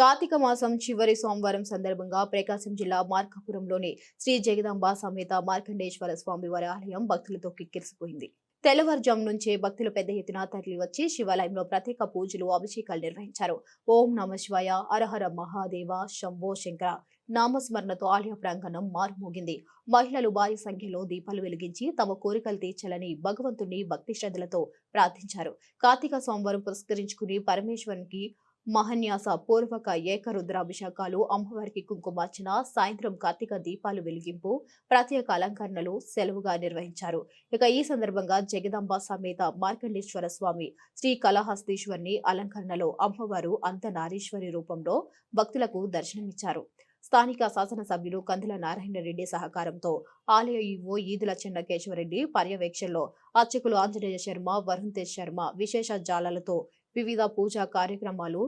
కార్తీక మాసం చివరి సోమవారం సందర్భంగా ప్రకాశం జిల్లా మార్కాపురంలోని శ్రీ జగదాంబ సమేత మార్కండేశ్వర స్వామివారి ఆలయం భక్తులతో కిక్కిరిసిపోయింది. తెల్లవారుజాము నుంచే భక్తులు పెద్ద ఎత్తున తరలి వచ్చి శివాలయంలో ప్రత్యేక పూజలు అభిషేకాలు నిర్వహించారు. ఓం నమ శివాయ అరహర మహాదేవ శంభో శంకర. నామస్మరణతో ఆలయ ప్రాంగణం మారుమోగింది. మహిళలు భారీ సంఖ్యలో దీపాలు వెలిగించి తమ కోరికలు తీర్చాలని భగవంతుని భక్తి శ్రద్ధలతో ప్రార్థించారు. కార్తీక సోమవారం పురస్కరించుకుని పరమేశ్వరునికి మహన్యాస పూర్వక ఏకరుద్రాభిషేకాలు అమ్మవారికి కుంకుమార్చన సాయంత్రం కార్తీక దీపాలు వెలిగింపు ప్రత్యేక అలంకరణలు సెలవుగా నిర్వహించారు. ఇక ఈ సందర్భంగా జగదాంబ సమేత మార్కండేశ్వర స్వామి శ్రీ కళహస్తీశ్వరిని అలంకరణలో అమ్మవారు అంతనారీశ్వరి రూపంలో భక్తులకు దర్శనమిచ్చారు. స్థానిక శాసనసభ్యులు కందుల నారాయణ రెడ్డి సహకారంతో ఆలయ ఈవో ఈదుల చెన్నకేశ్వరరెడ్డి పర్యవేక్షణలో అర్చకులు ఆంజనేయ శర్మ వరుణ్ తేజ్ శర్మ విశేష జాలలతో వివిధ పూజా కార్యక్రమాలు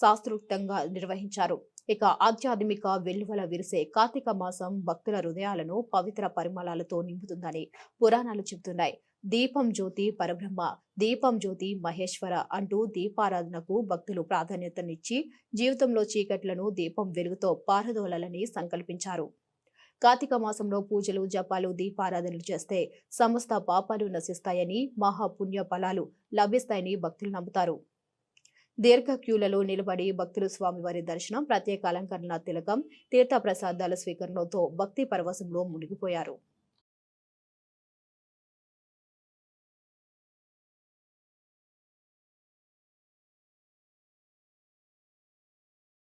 శాస్త్రోక్తంగా నిర్వహించారు. ఇక ఆధ్యాత్మిక వెల్లువల విరిసే కార్తీక మాసం భక్తుల హృదయాలను పవిత్ర పరిమళాలతో నింపుతుందని పురాణాలు చెబుతున్నాయి. దీపం జ్యోతి పరబ్రహ్మ దీపం జ్యోతి మహేశ్వర అంటూ దీపారాధనకు భక్తులు ప్రాధాన్యతనిచ్చి జీవితంలో చీకట్లను దీపం వెలుగుతో పారదోలాలని సంకల్పించారు. కార్తీక మాసంలో పూజలు జపాలు దీపారాధనలు చేస్తే సమస్త పాపాలు నశిస్తాయని మహాపుణ్య ఫలాలు లభిస్తాయని భక్తులు నమ్ముతారు. దీర్ఘ క్యూలలో నిలబడి భక్తులు స్వామివారి దర్శనం ప్రత్యేక అలంకరణ తిలకం తీర్థ ప్రసాదాల స్వీకరణతో భక్తి పరవశంలో మునిగిపోయారు.